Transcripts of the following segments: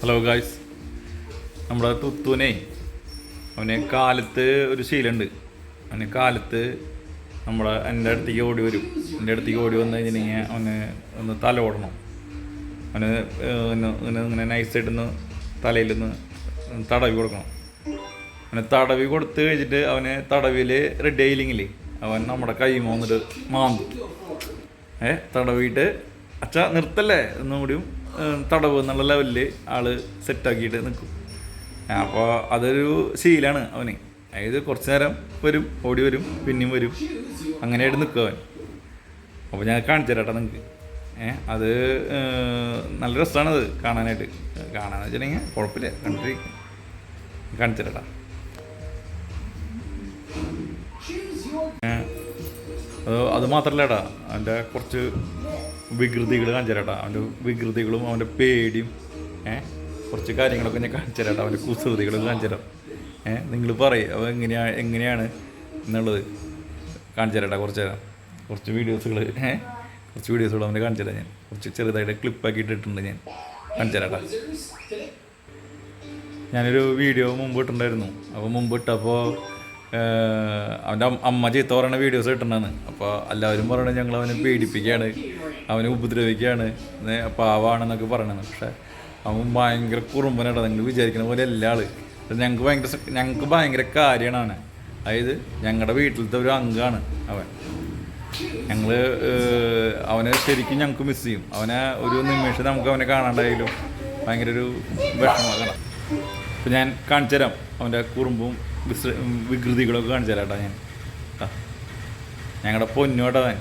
Hello guys നമ്മുടെ തുത്തുവിനെ അവനെ കാലത്ത് ഒരു ശീലമുണ്ട്. അവന് കാലത്ത് നമ്മുടെ എന്റെ അടുത്തേക്ക് ഓടി വരും. എന്റെ അടുത്തേക്ക് ഓടി വന്നു കഴിഞ്ഞിട്ടുണ്ടെങ്കിൽ അവന് ഒന്ന് തല ഓടണം. അവന് ഇങ്ങനെ ഇങ്ങനെ നൈസായിട്ടൊന്ന് തലയിലൊന്ന് തടവി കൊടുക്കണം. അവന് തടവി കൊടുത്ത് കഴിഞ്ഞിട്ട് അവന് തടവിൽ റെഡി ആയില്ലെങ്കിൽ അവൻ നമ്മുടെ കൈ മോന്നിട്ട് മാന്തും. ഏ തടവിയിട്ട് അച്ഛ നിർത്തല്ലേ? എന്നും കൂടിയും ഏഹ്, തടവ് എന്നുള്ള ലെവലിൽ ആൾ സെറ്റാക്കിയിട്ട് നിൽക്കും അപ്പോൾ അതൊരു ശീലാണ് അവന്. അതായത് കുറച്ച് നേരം വരും ഓടി വരും പിന്നെയും വരും. അങ്ങനെ അങ്ങനെയായിട്ട് നിൽക്കും അവൻ. അപ്പോൾ ഞാൻ കാണിച്ചു തരാം നിങ്ങൾക്ക് ഏ അത് നല്ല രസമാണ് അത് കാണാനായിട്ട്. കാണാന്ന് വെച്ചിട്ടുണ്ടെങ്കിൽ കുഴപ്പമില്ല കണ്ടിരിക്കും കാണിച്ചു തരാട്ടാ അത് അത് മാത്രല്ലടാ അവന്റെ കുറച്ച് വികൃതികൾ കാണിച്ചു തരാട്ടാ അവന്റെ വികൃതികളും അവന്റെ പേടിയും ഏ? കുറച്ച് കാര്യങ്ങളൊക്കെ ഞാൻ കാണിച്ചു തരാട്ടാ അവന്റെ കുസൃതികളും കാണിച്ചു തരാം ഏഹ് നിങ്ങൾ പറയും. അവ എങ്ങനെയാ എങ്ങനെയാണ് എന്നുള്ളത് കാണിച്ചു കുറച്ച് തരാം കുറച്ച് വീഡിയോസുകൾ ഏഹ് കുറച്ച് വീഡിയോസുകൾ അവന്റെ കാണിച്ചു തരാം ഞാൻ. കുറച്ച് ചെറുതായിട്ട് ക്ലിപ്പാക്കി ഇട്ടിട്ടുണ്ട് ഞാൻ. കാണിച്ചു തരാട്ടാ ഞാനൊരു വീഡിയോ മുമ്പ് ഇട്ടിട്ടുണ്ടായിരുന്നു. അപ്പോൾ മുമ്പ് ഇട്ടപ്പോൾ അവന്റെ അമ്മ ചീത്ത വീഡിയോസ് കിട്ടണമെന്ന് അപ്പോൾ എല്ലാവരും പറയണത് ഞങ്ങൾ അവനെ പേടിപ്പിക്കുകയാണ്. അവനെ ഉപദ്രവിക്കുകയാണ്. പാവാണെന്നൊക്കെ പറയണത്. പക്ഷേ അവൻ ഭയങ്കര കുറുമ്പനാണ് നിങ്ങൾ വിചാരിക്കുന്ന പോലെ എല്ലാ ഇത് ഞങ്ങൾക്ക് ഭയങ്കര ഞങ്ങൾക്ക് ഭയങ്കര കാര്യമാണ്. അവനെ അതായത് ഞങ്ങളുടെ വീട്ടിലത്തെ ഒരു അംഗമാണ് അവൻ. ഞങ്ങൾ അവനെ ശരിക്കും ഞങ്ങൾക്ക് മിസ് ചെയ്യും. അവനെ ഒരു നിമിഷം നമുക്ക് അവനെ കാണാണ്ടായാലും ഭയങ്കര ഒരു വിഷമമാണ് അപ്പം ഞാൻ കാണിച്ചു തരാം. അവന്റെ കുറുമ്പും വിസ് വികൃതികളൊക്കെ കാണിച്ചു തരാം കേട്ടോ ഞാൻ. ആ. ഞങ്ങളുടെ കേട്ടോ താൻ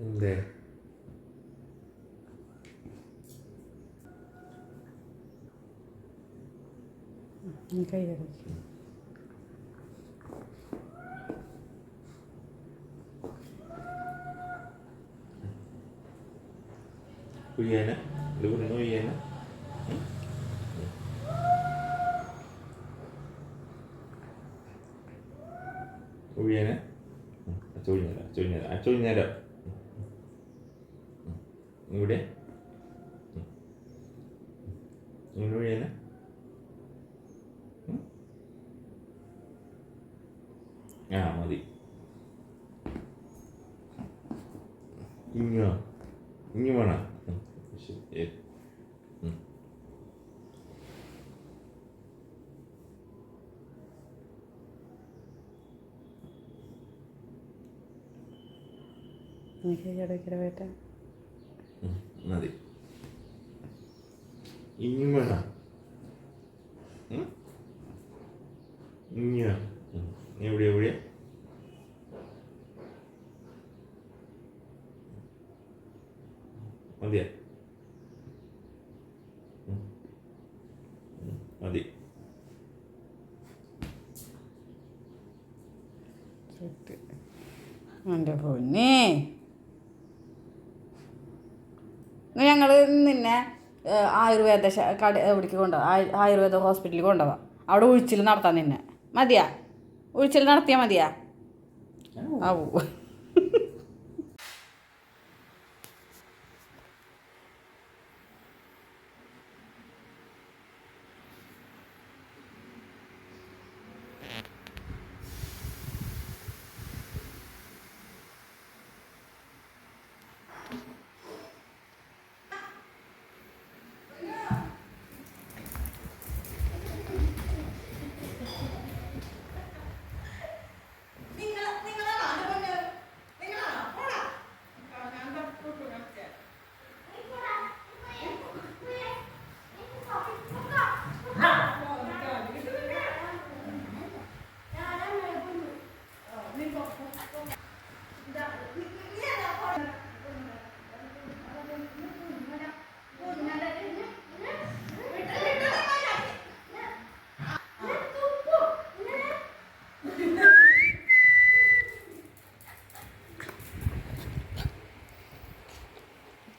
എന്തേ? ഉയ്യാന ഇത് പറയുന്നു ഉയ്യാന ഉയ്യാന അച്ചൊഴിഞ്ഞേര അച്ചൊഴിഞ്ഞേര അച്ചൊഴിഞ്ഞേര ഇവിടെ ഇങ്ങനെ ഉയ്യാന ആ മതി ഇങ്ങോ ഇങ്ങ് വേണം ഉം, ശരി ഉം, മതി. ഉം. എവിടെ എവിടെയാ മതിയാ? എന്റെ പൊന്നേ. ഞങ്ങൾ നിന്നെ ആയുർവേദ കട എവിടേക്ക് കൊണ്ടുപോകാം ആയുർവേദ ഹോസ്പിറ്റലിൽ കൊണ്ടുപോകാം അവിടെ ഒഴിച്ചിൽ നടത്താം നിന്നെ. മതിയാ? ഒഴിച്ചിൽ നടത്തിയാൽ മതിയാ? ആവൂ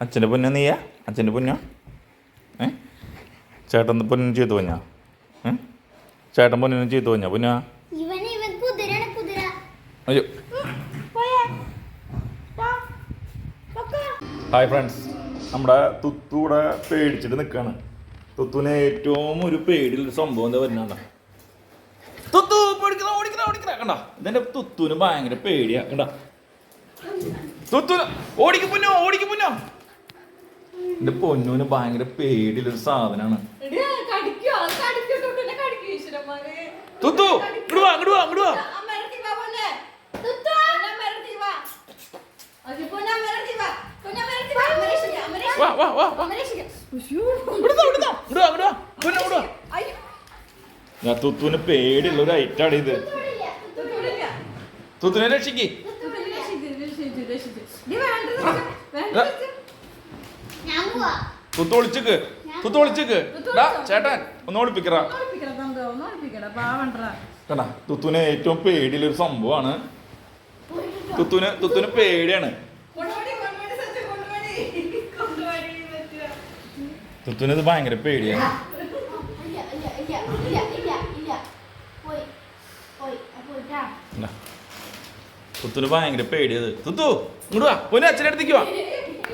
അച്ഛന്റെ പൊന്ന നീയാ? അച്ഛന്റെ പൊന്നോ? ഏ? ചേട്ടൻ പൊന്നും ചെയ്തു പോഞ്ഞാ ചേട്ടൻ പൊന്നിനും ചെയ്തു പോഞ്ഞാ പൊന്നാ? അയ്യോ. Hi friends. നമ്മുടെ തുത്തു ഇവിടെ പേടിച്ചിട്ട് നിൽക്കുകയാണ് തുത്തുവിന് ഏറ്റവും ഒരു പേടിയുള്ള സംഭവം എന്താ വരുന്നുണ്ട തുത്തു പേടിക്കണ ഓടിക്കണ ഓടിക്കണ കണ്ട? ഇതെന്റെ തുത്തുവിന് ഭയങ്കര പേടിയാ. കണ്ട? തുത്തു ഓടിക്കും പൊന്നോ ഓടിക്കും പൊന്നോ. എന്റെ പൊന്നുവിന് ഭയങ്കര പേടിയുള്ളൊരു സാധനമാണ് തുത്തു ഇങ്ങോട്ട് വാ ഇങ്ങോട്ട് വാ ഇങ്ങോട്ട് വാ. ഞാൻ തുത്തുവിന് പേടിയുള്ള ഒരു ഐറ്റാണ് ഇത്. തുത്തുനെ രക്ഷിക്ക്. തുത്തു ഒളിച്ചിക്ക് ചേട്ടൻ ഒന്ന് ഒളിപ്പിക്കറ കണ്ട തുത്തുവിന് ഏറ്റവും പേടിയുള്ള ഒരു സംഭവമാണ് തുത്തുന് തുത്തുന് പേടിയാണ്. തുത്തുന് ഇത് ഭയങ്കര പേടിയാണ്? തുത്തുന് ഭയങ്കര പേടിയത് തുത്തു ഇങ്ങോട്ട് വാ. പൊന്നു അച്ഛന്റെ അടുത്തേക്ക് വാ.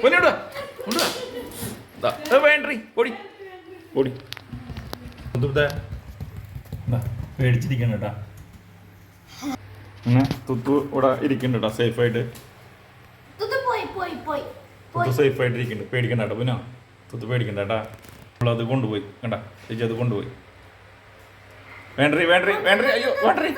പൊന്നു ഇങ്ങോട്ട് വാ. ഇങ്ങോട്ട് വാ. ഓടി. പൊടി തുത്തേ പേടിച്ചിരിക്കണ്ട കേട്ടാ. അങ്ങനെ തുത്തു ഇവിടെ കേട്ടോ സേഫായിട്ട് തുത്തു സേഫായിട്ട് ഇരിക്കുന്നുണ്ട് പേടിക്കണ്ട കേട്ടോ പിന്നെ. തുത്തു പേടിക്കണ്ട കേട്ടാ. നമ്മളത് കൊണ്ടുപോയി കണ്ടാ. ചേച്ചി അത് കൊണ്ടുപോയി. വേണ്ടറി വേണ്ടറി വേണ്ടറി അയ്യോ വേണ്ടറി